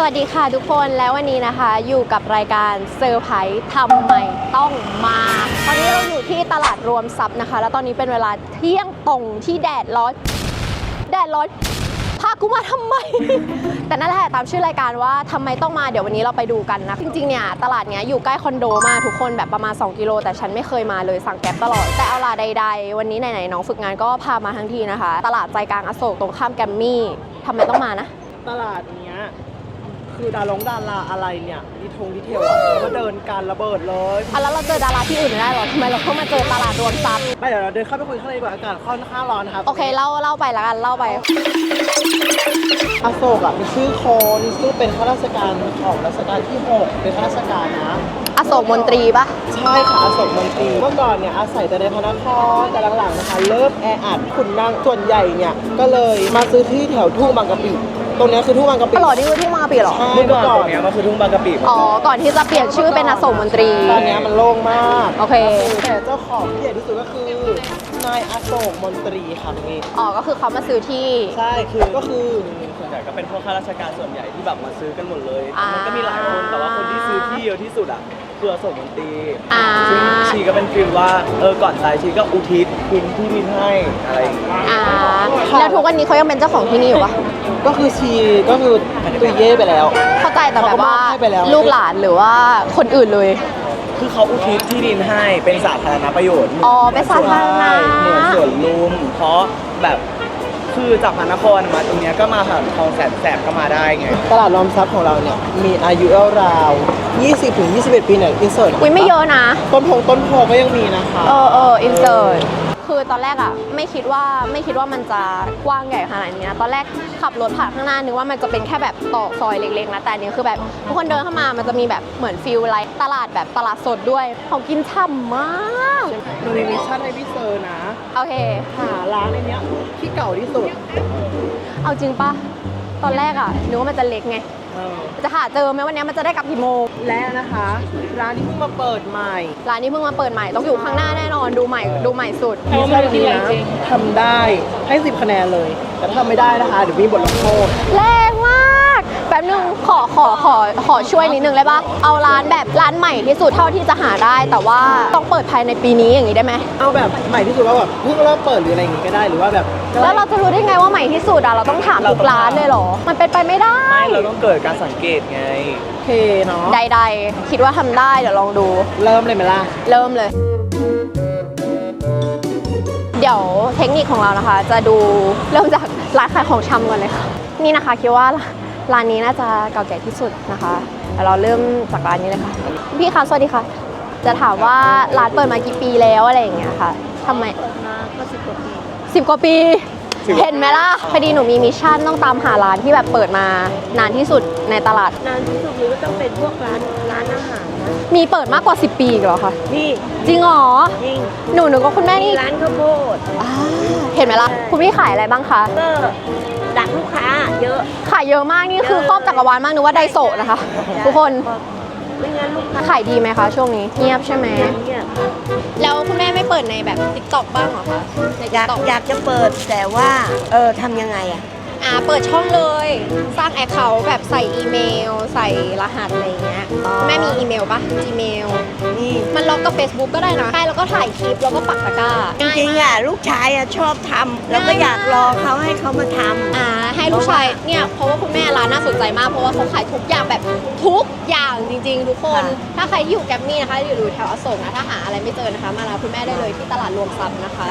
สวัสดีค่ะทุกคนแล้ววันนี้นะคะ อยู่กับรายการเซอร์ไพรส์ทำไมต้องมาตอนนี้เราอยู่ที่ตลาดรวมทรัพย์นะคะ แล้วตอนนี้เป็นเวลาเที่ยงตรงที่แดดร้อนแดดร้อนพากูมาทำไม แต่นั่นแหละตามชื่อรายการว่าทำไมต้องมาเดี๋ยววันนี้เราไปดูกันนะ จริงๆเนี่ยตลาดเนี้ยอยู่ใกล้คอนโดมากทุกคนแบบประมาณ 2 กิโล แต่ฉันไม่เคยมาเลยสั่งแก๊ปตลอด แต่เอาล่ะใด ๆ วันนี้ไหนๆน้องฝึกงานก็พามาทั้งทีนะคะ ตลาดใจกลางอโศกตรงข้ามแกรมมี่ทำไมต้องมานะ ตลาดเนี้ย คือดารงดาราอะไรเนี่ยดีทงดีเทลอะก็เดินการระเบิดเลยอะแล้วเราเจอดาราที่อื่นไม่ได้หรอทำไมเราต้องมาเจอตลาดรวมทรัพย์ไปเดี๋ยวเราเดินเข้าไปคุยข้างในดีกว่าอากาศค่อนข้างร้อนนะครับโอเคเล่าเล่าไปละกันเล่าไป อโศกอะมีชื่อโคนี่ชื่อเป็นข้าราชการของรัชกาลที่หกเป็นข้าราชการนะ อโศกมนตรีปะใช่ค่ะอโศกมนตรีเมื่อก่อนเนี่ยอาศัยแต่ในพระนครแต่หลังๆนะคะเริ่มแออัดขุนนางส่วนใหญ่เนี่ยก็เลยมาซื้อที่แถวทุ่งบางกะปิ ตรงเนี้ยคือทุ่งบางกะปิตลอดนี่คือทุ่งมังกรปีเหรอ ใช่เมื่อเมื่อก่ก่ออนนตรงเนี้ยมันคือทุ่งบางกะปิอ๋อ ก่อนที่จะเปลี่ยนชื่อเป็นอโศกมนตรี ตอนเนี้ยมันโล่งมากโอเค แต่เจ้าของที่ใหญ่ที่สุดก็คือนายอโศกมนตรีค่ะตรงนี้อ๋อ ก็คือเขามาซื้อที่ ใช่คือก็คือ ส่วนใหญ่ก็เป็นพวกข้าราชการส่วนใหญ่ที่แบบมาซื้อกันหมดเลย อ่ามัมันก็มีหลายคนแต่ว่าคนที่ซื้อที่เยอะที่สุดอะคืออโศกมนตรีอ่า ซึ่งชีก็เป็นฟีลว่าเออก่อนตายชีก็อุทิศคืนที่ดินให้อะไรอย่างเงี้ยอ่า แล้วทุกวันนี้เขายังเป็นเจ้าของที่นี่อยู่ปะ ก็คือชีก็คือตุยเย่ไปแล้ว เข้าใจแต่แบบว่าเขาก็มอบให้ไปแล้ว ลูกหลานหรือว่าคนอื่นเลย คือเขาอุทิศที่ดินให้เป็นสาธารณประโยชน์อ๋อเป็นสาธารณะ เหมือนสวนลุมเพราะแบบคือจากพระนครมาตรงเนี้ยก็มาผ่านคลองแสนแสบก็มาได้ไง ตลาดรอมทรัพย์ของเราเนี่ย มีอายุราวๆ20ถึง21 ปีเนี่ยอินเสิร์ตอุ้ยไม่เยอะนะ ต้นพงต้นโพก็ยังมีนะคะ เออเอออินเสิร์ต คือตอนแรกอะไม่คิดว่าไม่คิดว่ามันจะกว้างใหญ่ขนาดนี้นะตอนแรกขับรถผ่านข้างหน้านึกว่ามันจะเป็นแค่แบบตอกซอยเล็กๆนะแต่อันนี้คือแบบทุกคนเดินเข้ามามันจะมีแบบเหมือนฟิลไลท์ตลาดแบบตลาดสดด้วยของกินฉ่ำมากมันมีมิชชั่นให้พี่เซอร์นะโอเคหาร้านในเนี้ยที่เก่าที่สุด เอาจริงปะ ตอนแรกอะนึกว่ามันจะเล็กไงเออจะหาเจอไหมวันนี้มันจะได้กลับกี่โมงและนะคะ ร้านที่เพิ่งมาเปิดใหม่ ร้านนี้เพิ่งมาเปิดใหม่ต้องอยู่ข้างหน้าแน่นอนดูใหม่ดูใหม่สุดมิชชั่นนี้นะทำได้ให้10คะแนนเลย แต่ถ้าทำไม่ได้นะคะเดี๋ยวมีบทลงโทษแรงมากแป๊บนึงขอขอขอขอช่วยนิดนึงได้ปะเอาร้านแบบร้านใหม่ที่สุดเท่าที่จะหาได้ แต่ว่าต้องเปิดภายในปีนี้อย่างนี้ได้ไหมเอาแบบใหม่ที่สุดว่าแบบเพิ่งเริ่มเปิดหรืออะไรอย่างงี้ก็ได้หรือว่าแบบแล้วเราจะรู้ได้ไงว่าใหม่ที่สุดอะเราต้องถามทุกร้านเลยเหรอ มันเป็นไปไม่ได้ ไม่เราต้องเกิดการสังเกตไงโอเคเนาะใดๆ คิดว่าทำได้เดี๋ยวลองดู เริ่มเลยไหมล่ะเริ่มเลย เดี๋ยวเทคนิคของเรานะคะ จะดูเริ่มจากร้านขายของชำก่อนเลยค่ะ นี่นะคะคิดว่า ร้านนี้น่าจะเก่าแก่ที่สุดนะคะเดี๋ยวเราเริ่มจากร้านนี้เลยค่ะ พี่คะสวัสดีค่ะ จะถามว่าร้านเปิดมากี่ปีแล้วอะไรอย่างเงี้ยค่ะทำไมสิบกว่าปี เห็นไหมล่ะพอดีหนูมีมิชชั่นต้องตามหาร้านที่แบบเปิดมานานที่สุดในตลาด นานที่สุดนี้ก็ต้องเป็นพวกร้านร้านอาหารนะมีเปิดมากกว่า 10 ปีอีกเหรอคะนี่จริงเหรอยิ่งหนูหนูก็คุณแม่มีนี่ร้านข้าวโพดอ่าเห็นไหมล่ะคุณพี่ขายอะไรบ้างคะก็ ดักลูกค้าเยอะ ขายเยอะมากนี่คือครอบจักรวาลมากนึกว่าไดโซะนะคะ ทุกคนไม่งั้นลูกค้าขายดีไหมคะช่วงนี้เงียบใช่ไหมเนี่ยแล้วคุณแม่ไม่เปิดในแบบติ๊กต็อกบ้างเหรอคะใน อยาก TikTok อยากจะเปิดแต่ว่าเออทำยังไงอะ อ่าเปิดช่องเลย สร้างแอคเคาท์แบบใส่อีเมล ใส่รหัสอะไรอย่างเงี้ยอ๋อ แม่มีอีเมลปะ Gmail นี่มันล็อกกับ Facebook ก็ได้นะใช่แล้วก็ถ่ายคลิปแล้วก็ปักตะกร้าจริงๆอะลูกชายอะชอบทำแล้วก็อยากรอเขาให้เขามาทำ อ่าให้ลูกชายเนี่ยเพราะว่าคุณแม่ร้านน่าสนใจมากเพราะว่าเขาขายทุกอย่างแบบทุกอย่างจริง ๆ ทุกคน ค่ะ ถ้าใครที่อยู่แกรมมี่นะคะอยู่แถวอโศกนะถ้าหาอะไรไม่เจอนะคะมาร้านคุณแม่ได้เลยที่ตลาดรวมทรัพย์นะคะ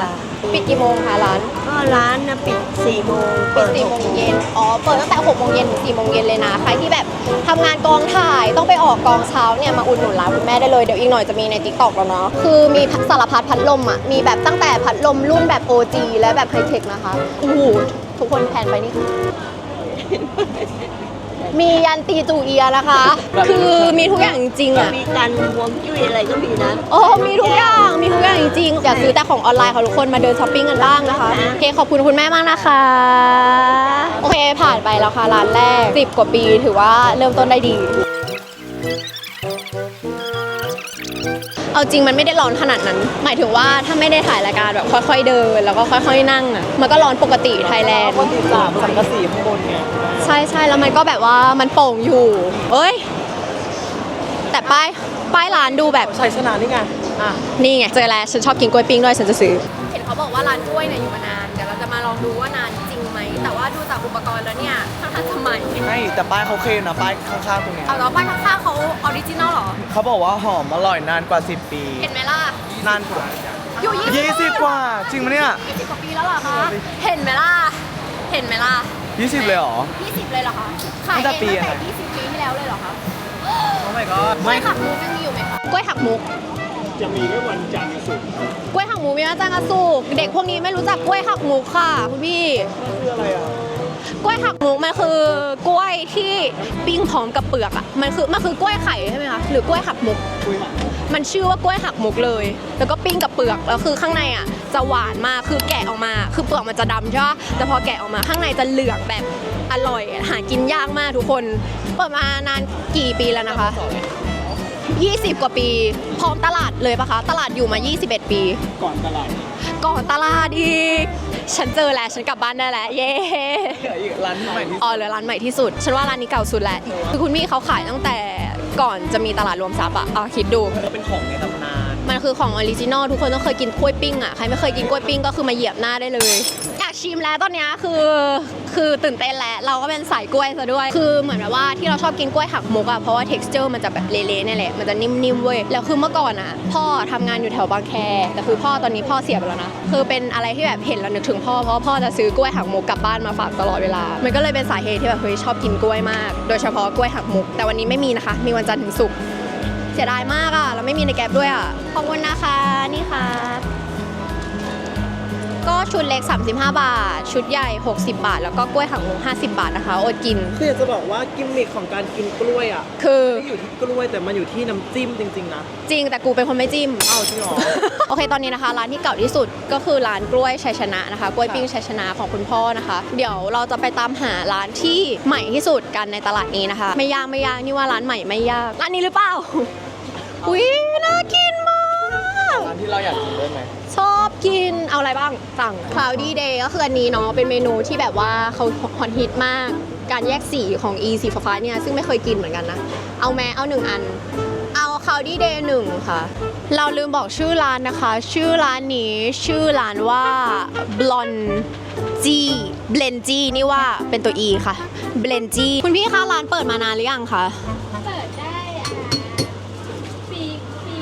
ปิดกี่โมงคะร้าน ก็ร้านนะปิด4โมงปิดสี่โมงเย็น อ๋อ เปิดตั้งแต่หกโมงเย็นถึงสี่โมงเย็นเลยนะ ใครที่แบบทำงานกองถ่ายต้องไปออกกองเช้าเนี่ยมาอุดหนุนร้านคุณแม่ได้เลยเดี๋ยวอีกหน่อยจะมีในทิกตอกแล้วเนาะคือมีสารพัดพัดลมอะมีแบบตั้งแต่พัดลมรุ่นแบบ OG และแบบไฮเทคนะคะโอ้โหทุกคนแพนไปนี่มียันตีจูเอียนะคะ คือมีทุกอย่างจริงๆอะมีการห่วงจุ้ยอะไรก็มีนะโอ้มีทุกอย่างมีทุกอย่างจริงๆอย่าซื้อแต่ของออนไลน์ค่ะทุกคนมาเดินช้อปปิ้งกันบ้างนะคะโอเคขอบคุณคุณแม่มากนะคะโอเคผ่านไปแล้วค่ะร้านแรก 10 กว่าปีถือว่าเริ่มต้นได้ดี เอาจริงมันไม่ได้ร้อนขนาดนั้น หมายถึงว่าถ้าไม่ได้ถ่ายรายการแบบค่อย ๆ เดิน แล้วก็ค่อยๆนั่งอะมันก็ร้อนปกติไทยแลนด์ปกติจากสังกะสีข้างบนไงใช่ใช่แล้วมันก็แบบว่ามันโป่งอยู่ เอ้ย แต่ป้ายป้ายร้านดูแบบใส่สนามนี่ไงอะนี่ไงเจอแล้วฉันชอบกินกล้วยปิ้งด้วยฉันจะซื้อ เห็นเขาบอกว่าร้านกล้วยเนี่ยอยู่มานานเดี๋ยวเราจะมาลองดูว่านาน ปกรณ์แล้วเนี่ยค่อนข้างสมัยไม่แต่ป้ายเขาเคลมนะป้ายข้างๆตรงเนี้ยเอาแล้วป้ายข้างๆเขาออริจินอลเหรอ เขาบอกว่าหอมอร่อยนานกว่า 10 ปี เห็นไหมล่ะ นานกว่า อยู่ยี่สิบ20 กว่า จริงไหมเนี่ย ยี่สิบกว่าปีแล้วเหรอคะ เห็นไหมล่ะ เห็นไหมล่ะ20 เลยเหรอ ยี่สิบเลยเหรอคะ ขายตั้งแต่เองปีตั้งอะไร แต่ยี่สิบปีที่แล้วเลยเหรอคะโอ้ my god กล้วยหักมุกยังมีอยู่ไหมคะกล้วยหักมุก จะมีแค่วันจันทร์กับศุกร์กล้วยหักมุกมีมาจ้างกระสุกเด็กพวกนี้ไม่รู้จักกล้วยหักมุกค่ะคุณพี่ คืออะไรอะ กล้วยหักมุกมันคือกล้วยที่ปิ้งพร้อมกับเปลือกอะมันคือมันคือกล้วยไข่ใช่ไหมคะหรือกล้วยหักมุกคุยหลังมันชื่อว่ากล้วยหักมุกเลย แล้วก็ปิ้งกับเปลือกแล้วคือข้างในอะจะหวานมากคือแกะออกมา คือเปลือกมันจะดำใช่ปะแต่พอแกะออกมาข้างในจะเหลืองแบบอร่อย หากินยากมากทุกคนเปิดมานานกี่ปีแล้วนะคะ 20 กว่าปี พร้อมตลาดเลยปะคะ ตลาดอยู่มา 21 ปี ก่อนตลาด ก่อนตลาดอีก ฉันเจอแล้วฉันกลับบ้านได้แล้วเย้เหลืออีกร้านที่ใหม่ที่สุดอ๋อเหลือร้านใหม่ที่สุด ฉันว่าร้านนี้เก่าสุดแหละคือคุณพี่เขาขายตั้งแต่ก่อนจะมีตลาดรวมทรัพย์อะอะคิดดูก็เป็นของในตำนานมันคือของออริจินอลทุกคนต้องเคยกินกล้วยปิ้งอะใครไม่เคยกินกล้วยปิ้งก็คือมาเหยียบหน้าได้เลย อยากชิมแล้วตอนเนี้ยคือ คือตื่นเต้นแล้วเราก็เป็นสายกล้วยซะด้วย คือเหมือนแบบว่าที่เราชอบกินกล้วยหักมุกอะเพราะว่า texture มันจะแบบเละๆนี่แหละมันจะนิ่มๆเว้ยแล้วคือเมื่อก่อนอะพ่อทำงานอยู่แถวบางแคแต่คือพ่อตอนนี้พ่อเสียไปแล้วนะคือเป็นอะไรที่แบบเห็นแล้วนึกถึงพ่อเพราะพ่อจะซื้อกล้วยหักมุกกลับบ้านมาฝากตลอดเวลา มันก็เลยเป็นสาเหตุที่แบบเฮ้ยชอบกินกล้วยมาก โดยเฉพาะกล้วยหักมุก แต่วันนี้ไม่มีนะคะ มีวันจันทร์ถึงศุกร์เสียดายมากอะแล้วไม่มีในแกร็บด้วยอะขอบคุณนะคะนี่ค่ะ ก็ชุดเล็ก 35 บาท ชุดใหญ่ 60 บาท แล้วก็กล้วยหักมุก50 บาทนะคะ อดกิน คืออยากจะบอกว่ากิมมิคของการกินกล้วยอะคือไม่ได้อยู่ที่กล้วยแต่มันอยู่ที่น้ำจิ้มจริงๆนะ จริงแต่กูเป็นคนไม่จิ้ม เอ้าจริงเหรอ โอเคตอนนี้นะคะ ร้านที่เก่าที่สุดก็คือร้านกล้วยชัยชนะนะคะ กล้วยปิ้งชัยชนะของคุณพ่อนะคะ เดี๋ยวเราจะไปตามหาร้านที่ใหม่ที่สุดกันในตลาดนี้นะคะ ไม่ยากไม่ยากนี่ว่าร้านใหม่ไม่ยากร้านนี้หรือเปล่าอุ้ยน่ากินมาก ร้านที่เราอยากกินด้วยไหมชอบกินเอาอะไรบ้างสั่ง Cloudy Day ก็คืออันนี้เนาะเป็นเมนูที่แบบว่าเขาฮอตฮิตมาก การแยกสีของ e สีฟ้าๆเนี่ยซึ่งไม่เคยกินเหมือนกันนะ เอาแม้เอาหนึ่งอัน เอา Cloudy Day หนึ่งค่ะ เราลืมบอกชื่อร้านนะคะ ชื่อร้านนี้ชื่อร้านว่า Blonde G Blend G นี่ว่าเป็นตัว E ค่ะ Blend G คุณพี่คะร้านเปิดมานานหรือยังคะ เปิดได้อ่าปีปี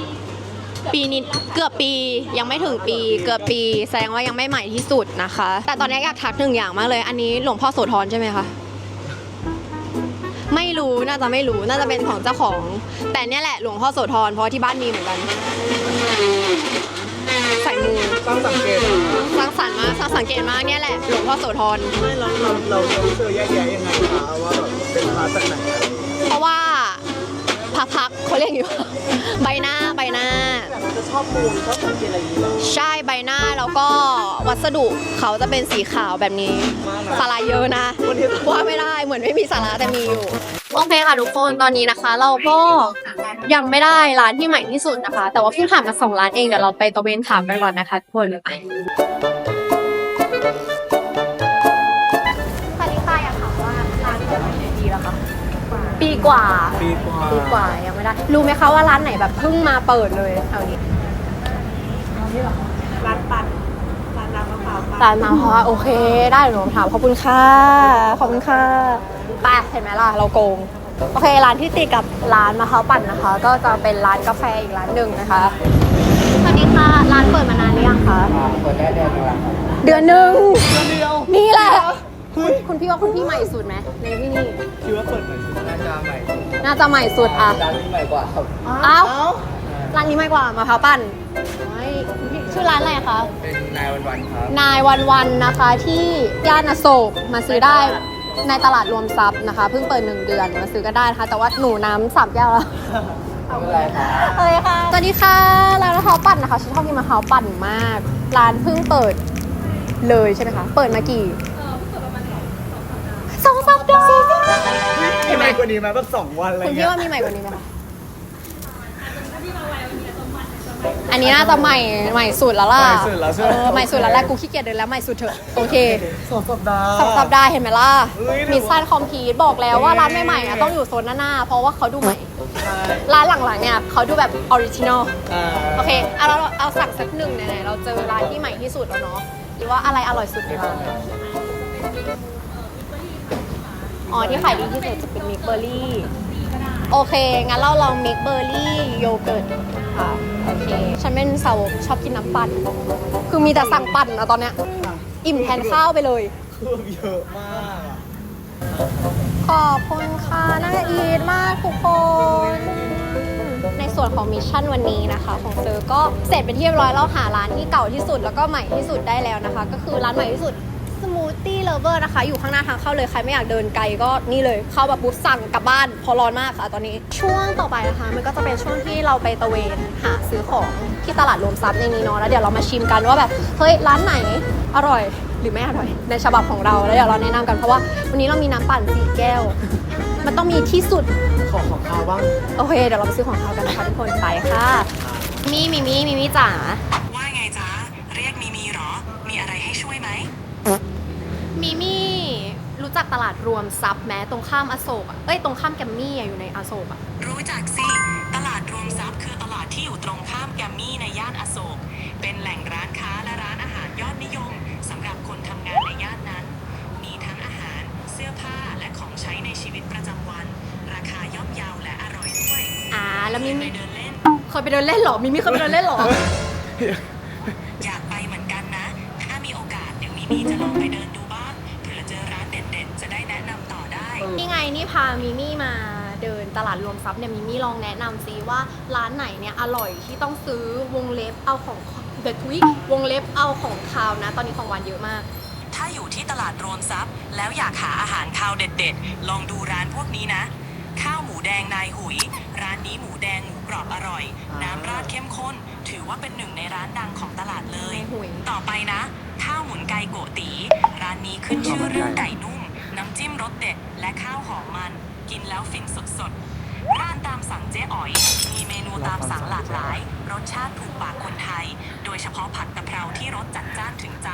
ปีนี้เกือบปียังไม่ถึงปีเกือบปี แสดงว่ายังไม่ใหม่ที่สุดนะคะ แต่ตอนนี้อยากทักหนึ่งอย่างมากเลย อันนี้หลวงพ่อโสธรใช่ไหมคะไม่รู้น่าจะไม่รู้น่าจะเป็นของเจ้าของ แต่เนี่ยแหละหลวงพ่อโสธรเพราะว่าที่บ้านมีเหมือนกันใส่มูต้องสังเกตอะสร้างสรรค์มากสร้างสังเกตมากเนี่ยแหละหลวงพ่อโสธรไม่เราเราเราเราเจอแยกแยะยังไงคะว่าแบบเป็นพาจากไหนอะไรอย่างเงี้ยเพราะว่า พักพักเขาเรียกอยู่ ใบหน้าใบหน้า แต่มันจะชอบมูลชอบสังเกตอะไรอย่างเงี้ยใช่ใบหน้าแล้วก็วัสดุเขาจะเป็นสีขาวแบบนี้สาระเยอะนะว่าไม่ได้เหมือนไม่มีสาระแต่มีอยู่โอเคค่ะทุกคนตอนนี้นะคะ เราก็ยังไม่ได้ร้านที่ใหม่ที่สุดนะคะ แต่ว่าเพิ่งถามมาสองร้านเองเดี๋ยวเราไปตะเวนถามกันก่อนนะคะทุกคนไป กว่าปีกว่าปีกว่ายังไม่ได้ รู้ไหมคะว่าร้านไหนแบบเพิ่งมาเปิดเลยแถวนี้ร้านปั่นร้านน้ำมะพร้าวปั่นร้านมาเพราะว่าโอเค ได้หนูถามขอบคุณค่ะขอบคุณค่ะไปเห็นไหมล่ะเราโกงโอเคร้านที่ติดกับร้านมะพร้าวปั่นนะคะ ก็จะเป็นร้านกาแฟอีกร้านหนึ่งนะคะสวัสดีค่ะร้านเปิดมานานหรือยังคะเปิดได้เดือนนึงแล้วเดือนหนึ่งนี่แหละ คุณคุณพี่ว่าคุณพี่ใหม่สุดไหมในที่นี่คิดว่าเปิดใหม่สุดน่าจะใหม่น่าจะใหม่สุดอะร้านนี้ใหม่กว่าครับเอ้าร้านนี้ไม่กว่ามะพร้าวปั่นเฮ้ยคุณพี่ชื่อร้านอะไรคะเป็นนายวันวันครับนายวันวันนะคะที่ย่านอโศกมาซื้อได้ในตลาดรวมทรัพย์นะคะเพิ่งเปิดหนึ่งเดือนมาซื้อก็ได้นะคะ แต่ว่าหนูน้ำสามแก้วแล้วไม่เป็นไรครับเอ้ยค่ะสวัสดีค่ะร้านมะพร้าวปั่นนะคะฉันชอบกินมะพร้าวปั่นมาก ร้านเพิ่งเปิดเลยใช่ไหมคะ เปิดมากี่ สองสัปดาห์มีใหม่กว่านี้ไหมแบบสองวันอะไรคุณเงี้พี่ยว่ามีใหม่กว่านี้ไหมคะอันนี้น่าจะใหม่ใหม่สุดแล้วล่ะใหม่สุดแล้วใช่ไหมเออใหม่สุดแล้วแหละกูขี้เกียจเดินแล้วใหม่สุดเถอะโอเคสองสัปดาห์ สองสัปดาห์เห็นไหมล่ะเฮ้ย มิสซันคอมพีทบอกแล้วว่าร้านใหม่ๆอะต้องอยู่โซนหน้าๆเพราะว่าเขาดูใหม่ ใช่ร้านหลังๆเนี่ยเขาดูแบบออริจินอล อ่าโอเคเอาเราเอาสั่งสักหนึ่งไหนๆเราเจอร้านที่ใหม่ที่สุดแล้วเนาะหรือว่าอะไรอร่อยสุดดีคะ อ๋อที่ขายดีที่สุดจะเป็นมิกเบอร์รี่ โอเค งั้นเราลองมิกเบอร์รี่โยเกิร์ตค่ะ โอเค ฉันเป็นสาวชอบกินน้ำปั่น คือมีแต่สั่งปั่นนะตอนเนี้ย อิ่มแทนข้าวไปเลยเครื่องเยอะมากอะขอบคุณค่ะน่าอีทมากทุกคน ในส่วนของมิชชั่นวันนี้นะคะ ของเซอร์ก็เสร็จเป็นที่เรียบร้อยแล้วหาร้านที่เก่าที่สุดแล้วก็ใหม่ที่สุดได้แล้วนะคะ ก็คือร้านใหม่ที่สุด สมูทตี้เลเวอร์นะคะ อยู่ข้างหน้าทางเข้าเลย ใครไม่อยากเดินไกลก็นี่เลย เข้าแบบปุ๊บสั่งกลับบ้านเพอร้อนมากค่ะตอนนี้ ช่วงต่อไปนะคะ มันก็จะเป็นช่วงที่เราไปตะเวนหาซื้อของที่ตลาดรวมทรัพย์ในนี้เนาะ แล้วเดี๋ยวเรามาชิมกันว่าแบบ เฮ้ย ร้านไหนอร่อยหรือไม่อร่อย ในฉบับของเรา แล้วเดี๋ยวเราแนะนำกันเพราะว่าวันนี้เรามีน้ำปั่นสีแก้ว มันต้องมีที่สุด ขอของข้าวบ้างโอเค เดี๋ยวเราไปซื้อของเขากันนะคะทุกคนไปค่ะ มีมีมีมีมีจ๋า จักตลาดรวมซับแม้ตรงข้ามอโศกอะเอ้ยตรงข้ามแกมมี่อะอยู่ในอโศกอะรู้จักสิ ตลาดรวมทรัพย์คือตลาดที่อยู่ตรงข้ามแกมมี่ในย่านอโศก เป็นแหล่งร้านค้าและร้านอาหารยอดนิยมสำหรับคนทำงานในย่านนั้น มีทั้งอาหาร เสื้อผ้าและของใช้ในชีวิตประจำวัน ราคาย่อมเยาและอร่อยด้วยอ่าแล้วมีเคยไปมี่เดินเล่น เคยไปเดินเล่นเหรอมีมี่เคยไปเดินเล่นเหรอ อยากไปเหมือนกันนะ ถ้ามีโอกาสเดี๋ยวมีมีจะลองไปเดิน นี่ไงนี่พามิมี่มาเดินตลาดรวมทรัพย์เนี่ยมิมี่ลองแนะนำซิว่าร้านไหนเนี่ยอร่อยที่ต้องซื้อวงเล็บเอาของเดอะทวิวงเล็บเอาของคาวนะ ตอนนี้ของหวานเยอะมาก ถ้าอยู่ที่ตลาดรวมทรัพย์ แล้วอยากหาอาหารคาวเด็ดๆ ลองดูร้านพวกนี้นะ ข้าวหมูแดงนายหุย ร้านนี้หมูแดงหมูกรอบอร่อย น้ำราดเข้มข้น ถือว่าเป็นหนึ่งในร้านดังของตลาดเลยนายหุยต่อไปนะ ข้าวหมุนไก่โกตีร้านนี้ขึ้นชื่อเรื่องไก่นุ่มน้ำ จิ้มรสเด็ด และข้าวหอมมัน กินแล้วฟินสดๆ ร้านตามสั่งเจ๊อ๋อย มีเมนูตามสั่งหลากหลาย รสชาติถูกปากคนไทย โดยเฉพาะผัดกะเพราที่รสจัดจ้านถึงใจ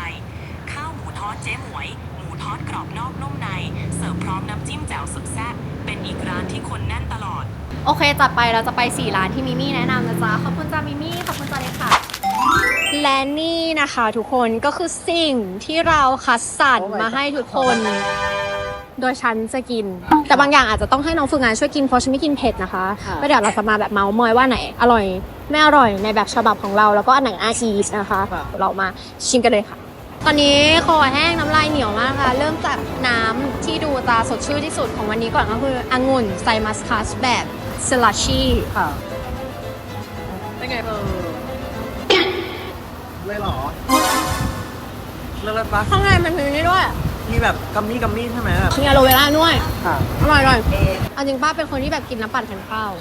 ข้าวหมูทอดเจ๊หมวย หมูทอดกรอบนอกนุ่มใน เสิร์ฟพร้อมน้ำจิ้มแจ่วสุดแซ่บเป็นอีกร้านที่คนแน่นตลอด โอเคจัดไปเราจะไปสี่ร้านที่มิมี่แนะนำนะจ๊ะ ขอบคุณจ้ามิมี่ ขอบคุณจ้าเลยค่ะ และนี่นะคะทุกคนก็คือสิ่งที่เราคัดสรรมาให้ทุกคน โดยฉันจะกิน แต่บางอย่างอาจจะต้องให้น้องฝึกงานช่วยกินเพราะฉันไม่กินเผ็ดนะคะก็เดี๋ยวเราจะมาแบบเมาส์มอยว่าไหนอร่อยไม่อร่อยในแบบฉบับของเราแล้วก็อันไหนอาชีสนะคะ เรามาชิมกันเลยค่ะ ตอนนี้คอแห้งน้ำลายเหนียวมากค่ะ เริ่มจากน้ำที่ดูตาสดชื่นที่สุดของวันนี้ก่อนก็คือองุ่นไซมัสคัสแบบสลัชชี่ค่ะเป็นไงเออเลยเหรอเลิศปะข้างในมันมีนี่ด้วย มีแบบกัมมี่กัมมี่ใช่ไหมแบบมีอะโลเวราด้วยค่ะอร่อยอร่อยเอาจริงป้าเป็นคนที่แบบกินน้ำปั่นแทนข้าว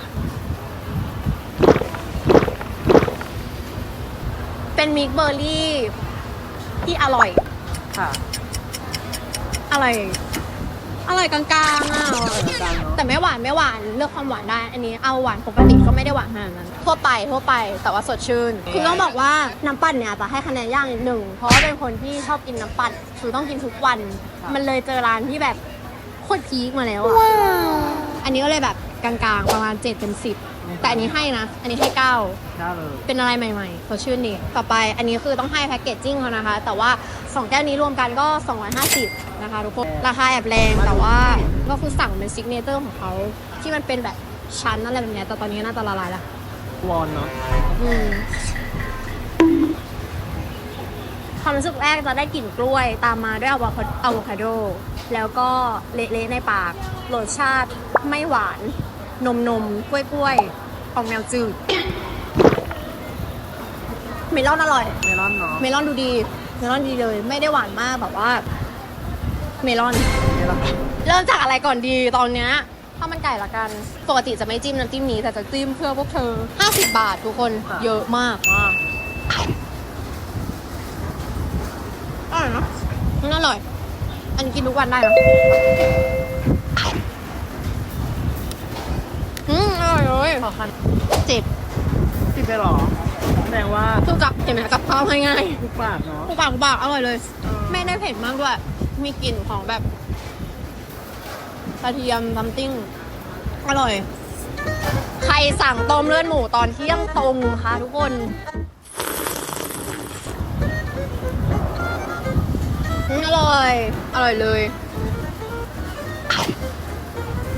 เป็นมิกเบอร์รี่ที่อร่อย ค่ะ อร่อย อร่อยกลางๆอะจานเนาะแต่ไม่หวานไม่หวานเลือกความหวานได้ อันนี้เอาหวานปกติก็ไม่ได้หวานขนาดนั้นทั่วไปทั่วไปแต่ว่าสดชื่นคือต้องบอกว่าน้ำปั่นเนี่ยอาจจะให้คะแนนยากนิดหนึ่งเพราะว่าเป็นคนที่ชอบกินน้ำปั่นคือต้องกินทุกวัน มันเลยเจอร้านที่แบบโคตรพีคมาแล้วอะอันนี้ก็เลยแบบกลางๆประมาณ7เป็น10แต่อันนี้ให้นะ อันนี้ให้9 ได้เลย เป็นอะไรใหม่ๆสดชื่นดีต่อไปอันนี้คือต้องให้แพ็กเกจจิ้งเขานะคะ แต่ว่า 2 แก้วนี้รวมกันก็ 250 นะคะทุกคน ราคาแอบแรงแต่ว่าก็คือสั่งเป็นซิกเนเจอร์ของเขาที่มันเป็นแบบชั้นอะไรแบบเนี้ยแต่ตอนนี้น่าจะละลายละวอนเนาะอืมความรู้สึกแรกจะได้กลิ่นกล้วยตามมาด้วยอะโวคาอะโวคาโด แล้วก็เละๆในปากรสชาติไม่หวาน นมนมๆกล้วยกล้วยๆออกแนวจืด เมลอนอร่อย เมลอนเนาะเมลอนดูดี เมลอนดีเลย ไม่ได้หวานมากแบบว่า เมลอน เมลอนเริ่มจากอะไรก่อนดีตอนเนี้ยข้าวมันไก่ละกัน ปกติจะไม่จิ้มน้ำจิ้มนี้แต่จะจิ้มเพื่อพวกเธอ 50 บาททุกคนเยอะมากมากอร่อยนะมันอร่อย อันนี้กินทุกวันได้นะอืมอร่อยเลยขอคันเจ็บติดไปเหรอ ดงว่าคือกับเห็นไหมกับข้าวง่ายทุกปากเนาะๆถูกปากถูกปากอร่อยเลย ไม่ได้เผ็ดมากด้วย มีกลิ่นของแบบกระเทียมซัมติ้ง อร่อย ใครสั่งต้มเลือดหมูตอนเที่ยงตรงคะทุกคน อืมอร่อย อร่อยเลย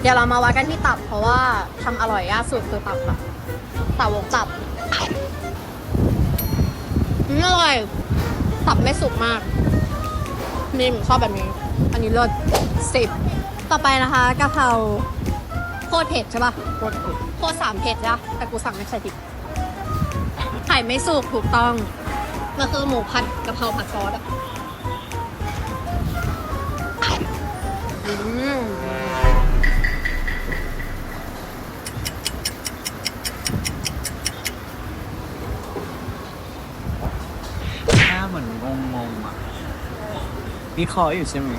เดี๋ยวเรามาวัดกันที่ตับเพราะว่าทำอร่อยยากสุดคือตับอะตับวงตับ อืมอร่อยตับไม่สุกมากนี่ผมชอบแบบนี้ อันนี้เลิศสิบต่อไปนะคะกะเพราโคตรเผ็ดใช่ปะโคตรเผ็ดโคตรสามเผ็ดนะแต่กูสั่งไม่ใส่พริกไข่ไม่สุกถูกต้องมันคือหมูผัดกะเพราผัดซอสอะอืม วิเคราะห์อยู่ใช่ไหม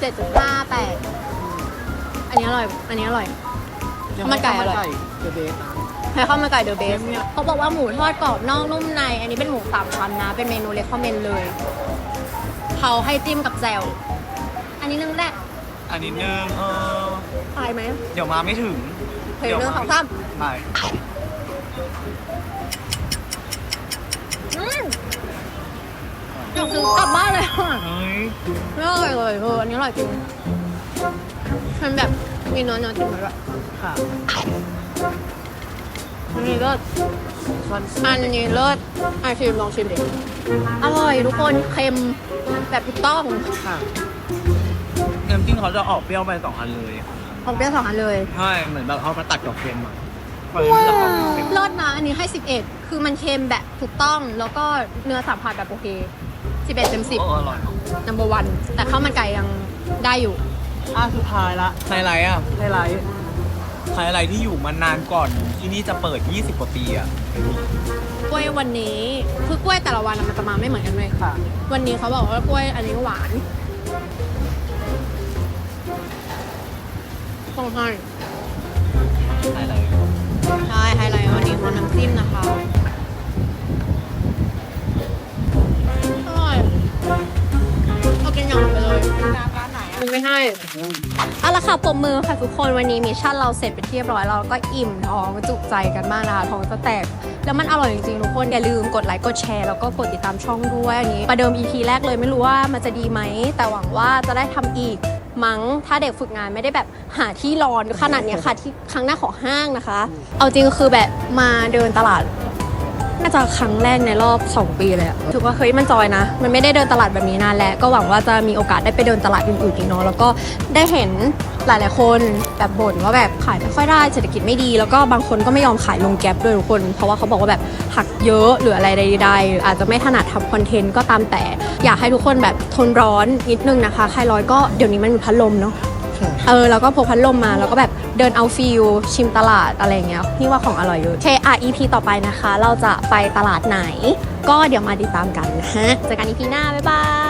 เจ็ดจุดห้าแปดอันนี้อร่อย อันนี้อร่อย ข้าวมันไก่อร่อย เดอะเบสนะให้ข้าวมันไก่เดอะเบสเขาบอกว่าหมูทอดกรอบนอกนุ่มใน อันนี้เป็นหมูสามชั้นนะ เป็นเมนูเลคคอมเมนเลยเขาให้จิ้มกับแจ่วอันนี้นึ่งแรกอันนี้นึงเออ ตายไหมเดี๋ยวมาไม่ถึงเฮ้ยเรื่องของซ้ไม่ำ อยากซื้อกลับบ้านเลยอะเฮ้ยไม่อร่อยเลยเอออันนี้อร่อยจริงมันแบบมีเนื้อเนื้อติดมาด้วยค่ะอันนี้เลิศอันนี้เลิศอะชิมลองชิมดิอร่อยทุกคนเค็มแบบถูกต้องค่ะน้ำจิ้มเขาจะออกเปรี้ยวไปสองอันเลยของเปรี้ยวสองอันเลยใช่เหมือนแบบเอามาตัดกับเค็มอะฝั่งนี้จะออกเค็มเลิศนะอันนี้ให้ 11 คือมันเค็มแบบถูกต้อง แล้วก็เนื้อสัมผัสแบบโอเค 11เต็มโอ้อร่อย10 number one แต่ข้าวมันไก่ยังได้อยู่ อะสุดท้ายละไฮไลท์อะ ไฮไลท์ไฮไลท์ที่อยู่มานานก่อน ที่นี่จะเปิด 20 กว่าปีอะ กล้วยวันนี้คือกล้วยแต่ละวันอะมันจะมาไม่เหมือนกันเลยค่ะ วันนี้เขาบอกว่ากล้วยอันนี้หวานต้องให้ไฮไลท์ เอาละค่ะปมมือค่ะทุกคนวันนี้มิชชั่นเราเสร็จไปนที่เรียบร้อยเราก็อิ่มท้องจุใจกันมากนะคะท้องจะแตก แล้วมันอร่อยจริงๆทุกคนอย่าลืมกดไลค์กดแชร์แล้วก็กดติดตามช่องด้วยอันนี้ประเดิม EP แรกเลยไม่รู้ว่ามันจะดีไหม แต่หวังว่าจะได้ทำอีกมั้งถ้าเด็กฝึกงานไม่ได้แบบหาที่รอนขนาดเนี้ยค่ะที่ครั้งหน้าของห้างนะคะ เอาจริงคือแบบมาเดินตลาด น่าจะครั้งแรกในรอบ 2 ปีเลยอะถือว่าเฮ้ยมันจอยนะ มันไม่ได้เดินตลาดแบบนี้นานแล้ว ก็หวังว่าจะมีโอกาสได้ไปเดินตลาดอื่นๆอีกเนาะแล้วก็ได้เห็นหลายๆคนแบบบ่นว่าแบบขายไม่ค่อยได้เศรษฐกิจไม่ดี แล้วก็บางคนก็ไม่ยอมขายลงแก๊ปด้วยทุกคน เพราะว่าเขาบอกว่าแบบหักเยอะหรืออะไรใดๆหรืออาจจะไม่ถนัดทำคอนเทนต์ก็ตามแต่ อยากให้ทุกคนแบบทนร้อนนิดนึงนะคะใครร้อนก็เดี๋ยวนี้มันมีพัดลมเนาะ เออแล้วก็พกพัดลมมา แล้วก็แบบเดินเอาฟิลชิมตลาดอะไรเงี้ยนี่ว่าของอร่อยเยอะเชอะ EP ต่อไปนะคะ เราจะไปตลาดไหน ก็เดี๋ยวมาติดตามกันนะฮะเจอกันอีพีหน้า บ๊ายบาย